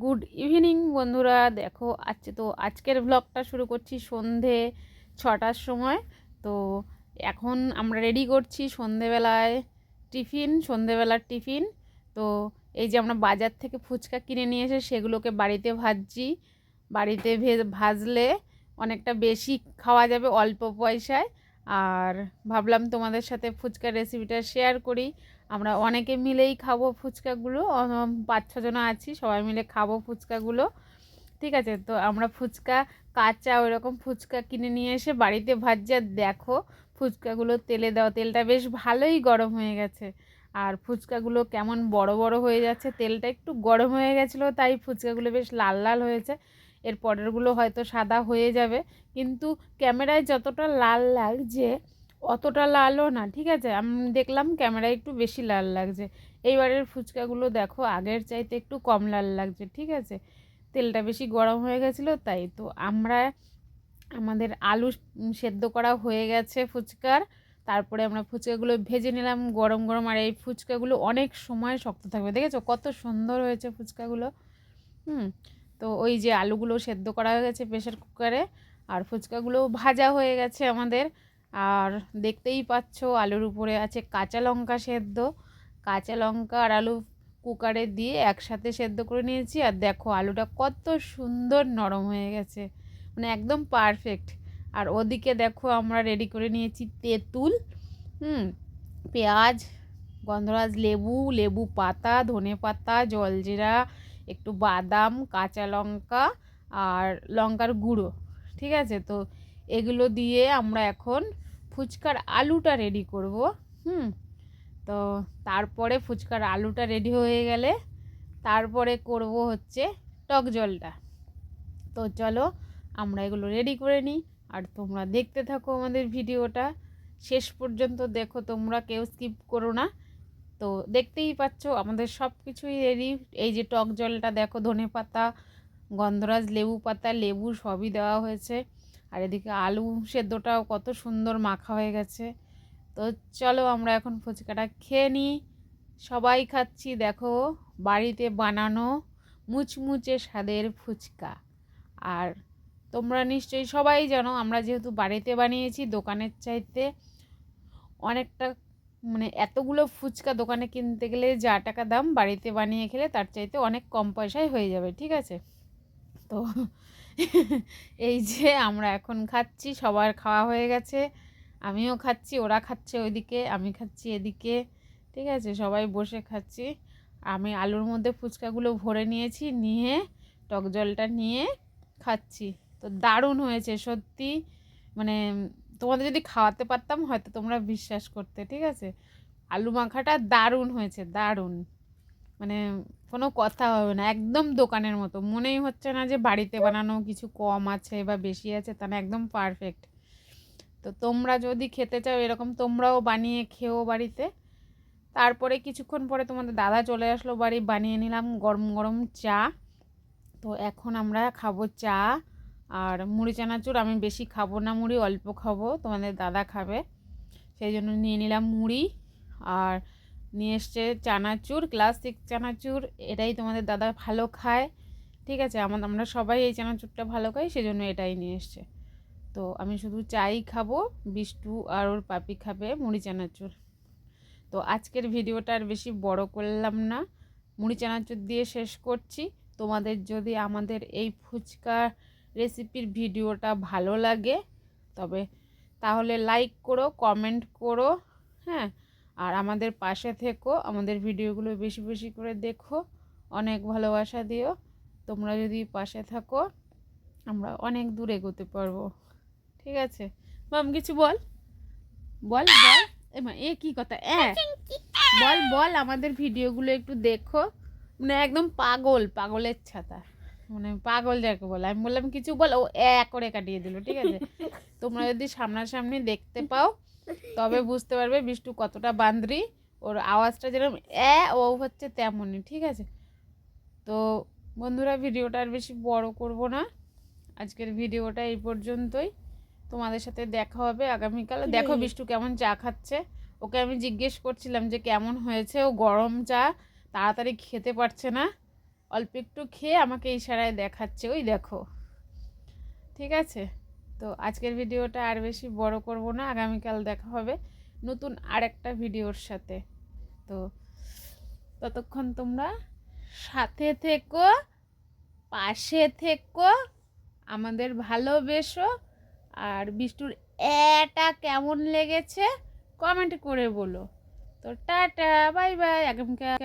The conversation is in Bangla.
গুড ইভিনিং বন্ধুরা। দেখো, আজকে তো আজকের ব্লগটা শুরু করছি সন্ধে ছটার সময়। তো এখন আমরা রেডি করছি সন্ধেবেলায় টিফিন, সন্ধেবেলার টিফিন। তো এই যে আমরা বাজার থেকে ফুচকা কিনে নিয়ে এসে সেগুলোকে বাড়িতে ভাজছি। বাড়িতে ভাজলে অনেকটা বেশি খাওয়া যাবে অল্প পয়সায়। আর ভাবলাম তোমাদের সাথে ফুচকার রেসিপিটা শেয়ার করি। আমরা অনেকে মিলেই খাব ফুচকাগুলো পাঁচ ছজন আছি, সবাই মিলে খাব ফুচকাগুলো। ঠিক আছে, তো আমরা ফুচকা, কাঁচা ওইরকম ফুচকা কিনে নিয়ে এসে বাড়িতে আর দেখো, ফুচকাগুলো তেলে দেওয়া তেলটা বেশ ভালোই গরম হয়ে গেছে। আর ফুচকাগুলো কেমন বড় বড় হয়ে যাচ্ছে, তেলটা একটু গরম হয়ে গেছিল, তাই ফুচকাগুলো বেশ লাল লাল হয়েছে। এর পরেরগুলো হয়তো সাদা হয়ে যাবে, কিন্তু ক্যামেরায় যতটা লাল লাগছে অতটা লালও না, ঠিক আছে? আমি দেখলাম ক্যামেরায় একটু বেশি লাল লাগছে। এইবারের ফুচকাগুলো দেখো, আগের চাইতে একটু কম লাল লাগছে, ঠিক আছে? তেলটা বেশি গরম হয়ে গেছিল, তাই তো আমরা, আমাদের আলু সেদ্ধ করা হয়ে গেছে ফুচকার। তারপরে আমরা ফুচকাগুলো ভেজে নিলাম গরম গরম। আর এই ফুচকাগুলো অনেক সময় শক্ত থাকবে, দেখেছ? কত সুন্দর হয়েছে ফুচকাগুলো। হুম, তো ওই যে আলুগুলো সেদ্ধ করা হয়ে গেছে প্রেশার কুকারে, আর ফুচকাগুলো ভাজা হয়ে গেছে আমাদের। আর দেখতেই পাচ্ছ আলুর উপরে আছে কাঁচা লঙ্কা সেদ্ধ। কাঁচা লঙ্কা আর আলু কুকারে দিয়ে একসাথে সেদ্ধ করে নিয়েছি। আর দেখো আলুটা কত সুন্দর নরম হয়ে গেছে মানে একদম পারফেক্ট আর ওদিকে দেখো আমরা রেডি করে নিয়েছি তেঁতুল, হুম, পেঁয়াজ, গন্ধরাজ লেবু লেবু পাতা, ধনে পাতা জলজিরা একটু বাদাম, কাঁচা লঙ্কা আর লঙ্কার গুঁড়ো, ঠিক আছে? তো এগুলো দিয়ে আমরা এখন ফুচকার আলুটা রেডি করব, হুম? তো তারপরে ফুচকার আলুটা রেডি হয়ে গেলে তারপরে করব হচ্ছে টক জলটা। তো চলো আমরা এগুলো রেডি করে নিই। আর তোমরা দেখতে থাকো আমাদের ভিডিওটা। শেষ পর্যন্ত দেখো, তোমরা কেউ স্কিপ করো না। তো দেখতেই পাচ্ছ, আমাদের সব কিছুই রেডি এই যে টক জলটা দেখো ধনে পাতা গন্ধরাজ লেবু পাতা লেবু সবই দেওয়া হয়েছে। আর এদিকে আলু সেদ্ধটাও কত সুন্দর মাখা হয়ে গেছে। তো চলো আমরা এখন ফুচকাটা খেয়ে নিই। সবাই খাচ্ছি, দেখো, বাড়িতে বানানো মুচমুচে স্বাদের ফুচকা। আর তোমরা নিশ্চয়ই সবাই জানো, আমরা যেহেতু বাড়িতে বানিয়েছি দোকানের চাইতে, অনেকটা মানে এতগুলো ফুচকা দোকানে কিনতে গেলে যা টাকা দাম বাড়িতে বানিয়ে খেলে তার চাইতে অনেক কম পয়সায় হয়ে যাবে, ঠিক আছে? তো এই যে আমরা এখন খাচ্ছি, সবার খাওয়া হয়ে গেছে। আমিও খাচ্ছি, ওরা খাচ্ছে ওইদিকে, আমি খাচ্ছি এদিকে, ঠিক আছে? সবাই বসে খাচ্ছি। আমি আলুর মধ্যে ফুচকাগুলো ভরে নিয়েছি, নিয়ে টক জলটা নিয়ে খাচ্ছি। তো দারুণ হয়েছে, সত্যি। মানে তোমাদের যদি খাওয়াতে পারতাম, হয়তো তোমরা বিশ্বাস করতে, ঠিক আছে? আলু মাখাটা দারুণ হয়েছে, দারুণ। মানে কোনো কথা হবে না, একদম দোকানের মতো। মনেই হচ্ছে না যে বাড়িতে বানানো কিছু কম আছে বা বেশি আছে, তা না, একদম পারফেক্ট তো তোমরা যদি খেতে চাও এরকম, তোমরাও বানিয়ে খেও বাড়িতে। তারপরে কিছুক্ষণ পরে তোমাদের দাদা চলে আসলো বাড়ি, বানিয়ে নিলাম গরম গরম চা। তো এখন আমরা খাব চা আর মুড়ি চানাচুর। আমি বেশি খাব না মুড়ি, অল্প খাব, তোমাদের দাদা খাবে। সেই জন্য নিয়ে নিলাম মুড়ি। আর নিয়ে এসছে চানাচুর ক্লাসিক চানাচুর। এটাই তোমাদের দাদা ভালো খায়, ঠিক আছে? আমার আমরা সবাই এই চানাচুরটা ভালো খাই, সেজন্য এটাই নিয়ে এসছে। তো আমি শুধু চাই খাব, বিষ্টু আর ওর পাপি খাবে মুড়ি চানাচুর। তো আজকের ভিডিওটা আর বেশি বড় করলাম না। মুড়ি চানাচুর দিয়ে শেষ করছি। তোমাদের যদি আমাদের এই ফুচকা রেসিপির ভিডিওটা ভালো লাগে, তবে তাহলে লাইক করো কমেন্ট করো হ্যাঁ? আর আমাদের পাশে থেকো, আমাদের ভিডিওগুলো বেশি বেশি করে দেখো, অনেক ভালোবাসা দিও। তোমরা যদি পাশে থাকো, আমরা অনেক দূর এগোতে পারব। ঠিক আছে? মাম কিছু বল। বল বল। এ কি কথা? এ। বল বল আমাদের ভিডিওগুলো একটু দেখো। মানে একদম পাগল, পাগলের ছাতা। মানে পাগল যাকে বলে। আমি বললাম কিছু বল। ও এ করে কাটিয়ে দিল ঠিক আছে? তোমরা যদি সামনাসামনি দেখতে পাও তবে বুঝতে পারবে বিষ্টু কতটা বান্দ্রি। ওর আওয়াজটা যেরকম এ ও হচ্ছে তেমনই ঠিক আছে? তো বন্ধুরা ভিডিওটা আর বেশি বড় করব না। আজকের ভিডিওটা এই পর্যন্তই। তোমাদের সাথে দেখা হবে আগামীকাল। দেখো বিষ্টু কেমন চা খাচ্ছে। ওকে আমি জিজ্ঞেস করছিলাম যে কেমন হয়েছে? ও গরম চা তাড়াতাড়ি খেতে পারছে না। অল্প একটু খেয়ে আমাকে ইশারায় দেখাচ্ছে। ওই দেখো। ঠিক আছে? তো আজকের ভিডিওটা আর বেশি বড় করব না, আগামীকাল দেখা হবে নতুন আর একটা ভিডিওর সাথে। তো ততক্ষণ তোমরা সাথে থেকো, পাশে থেকো, আমাদের ভালোবেসো। আর বিষ্টুর এটা কেমন লেগেছে কমেন্ট করে বলো। তো টাটা, বাই বাই, আগামীকাল